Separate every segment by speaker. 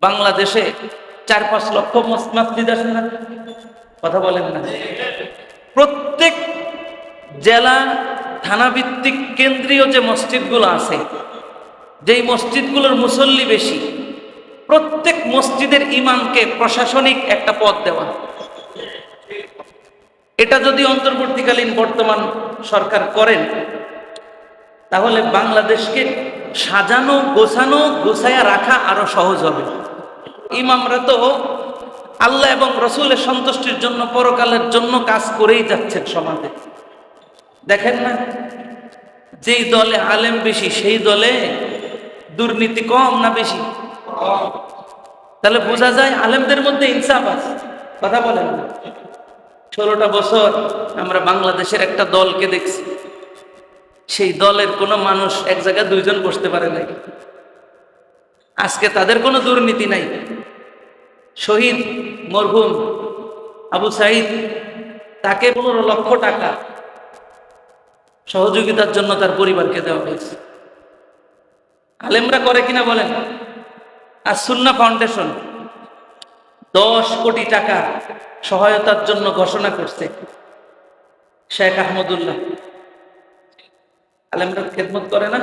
Speaker 1: বাংলাদেশে চার পাঁচ লক্ষ মস- মসজিদ আছে না? কথা বলেন না। প্রত্যেক জেলা থানা ভিত্তিক কেন্দ্রীয় যে মসজিদগুলো আছে, যেই মসজিদগুলোর মুসল্লি বেশি, প্রত্যেক মসজিদের ইমামকে প্রশাসনিক একটা পদ দেওয়া। এটা যদি অন্তর্বর্তীকালীন বর্তমান সরকার করেন, তাহলে বাংলাদেশকে সাজানো, গোছানো, গোছায়া রাখা আরও সহজ হবে। ইমামরা তো আল্লাহ এবং রসুলের সন্তুষ্টির জন্য পরকালের জন্য কাজ করেই যাচ্ছেন সমাজে। দেখেন না? যেই দলে আলেম বেশি, সেই দলে দুর্নীতি কম না বেশি? তাহলে বোঝা যায় আলেমদের মধ্যে ইনসাফ আছে। কথা বলেন না। ষোলোটা বছর আমরা বাংলাদেশের একটা দলকে দেখছি। সেই দলের কোনো মানুষ এক জায়গায় দুইজন বসতে পারে নাই আজকে তাদের কোনো দুর্নীতি নাই। শহীদ মরহুম আবু সাইদ তাকে পনেরো লক্ষ টাকা সহযোগিতার জন্য তার পরিবারকে দেওয়া হয়েছে। আলেমরা করে কিনা বলেন? আর সুন্না ফাউন্ডেশন দশ কোটি টাকা সহায়তার জন্য ঘোষণা করছে শেখ আহমদুল্লাহ। আলেমরা খেদমত করে না?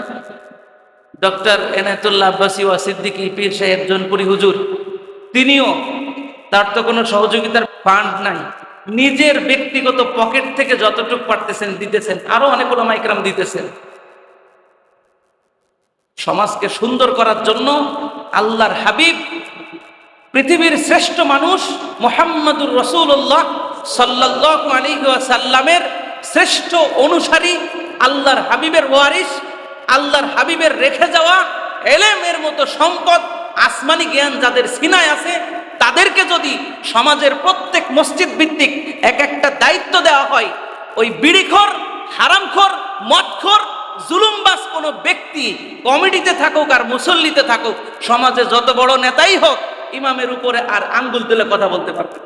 Speaker 1: ডক্টর এনায়তুল্লাহ আব্বাসী ওয়া সিদ্দিকী পীর সাহেব জনপুরি হুজুর, তিনিও তার তো কোনো সহযোগিতার ফান্ড নাই, নিজের ব্যক্তিগত পকেট থেকে যতটুকু পারতেছেন দিতেছেন, আরও অনেক ওলামাইকরাম দিতেছেন। সমাজকে সুন্দর করার জন্য আল্লাহর হাবিব পৃথিবীর শ্রেষ্ঠ মানুষ মোহাম্মদুর রসুল্লাহ সাল্লাহ আলী সাল্লামের শ্রেষ্ঠ অনুসারী, আল্লাহর হাবিবের ওয়ারিস আল্লাহর হাবিবের রেখে যাওয়া এলেমের মতো সম্পদ, আসমানি জ্ঞান যাদের সিনায় আছে, তাদেরকে যদি সমাজের প্রত্যেক মসজিদ ভিত্তিক এক একটা দায়িত্ব দেওয়া হয়, ওই বিড়িখর, হারামখর, মদখর জুলুমবাস কোনো ব্যক্তি কমিটিতে থাকুক আর মুসল্লিতে থাকুক, সমাজে যত বড় নেতাই হোক, ইমামের উপরে আর আঙ্গুল তুলে কথা বলতে পারবে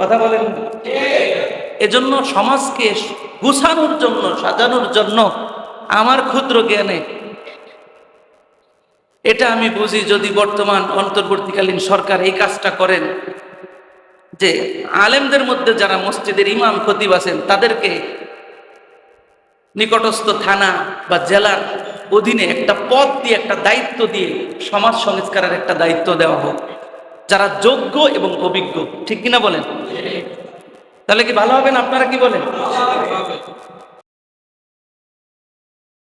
Speaker 1: কথা বলেন এজন্য সমাজকে গুছানোর জন্য, সাজানোর জন্য আমার ক্ষুদ্র জ্ঞানে। এটা আমি বুঝি যদি বর্তমান অন্তর্বর্তীকালীন সরকার এই কাজটা করেন, যে আলেমদের মধ্যে যারা মসজিদের ইমাম খতিব আছেন, তাদেরকে নিকটস্থ থানা বা জেলার অধীনে একটা পদ দিয়ে, একটা দায়িত্ব দিয়ে সমাজ সংস্কারের একটা দায়িত্ব দেওয়া হোক। যারা যোগ্য এবং অভিজ্ঞ, ঠিক কিনা বলেন? তাহলে কি ভালো হবে না আপনারা কি বলেন?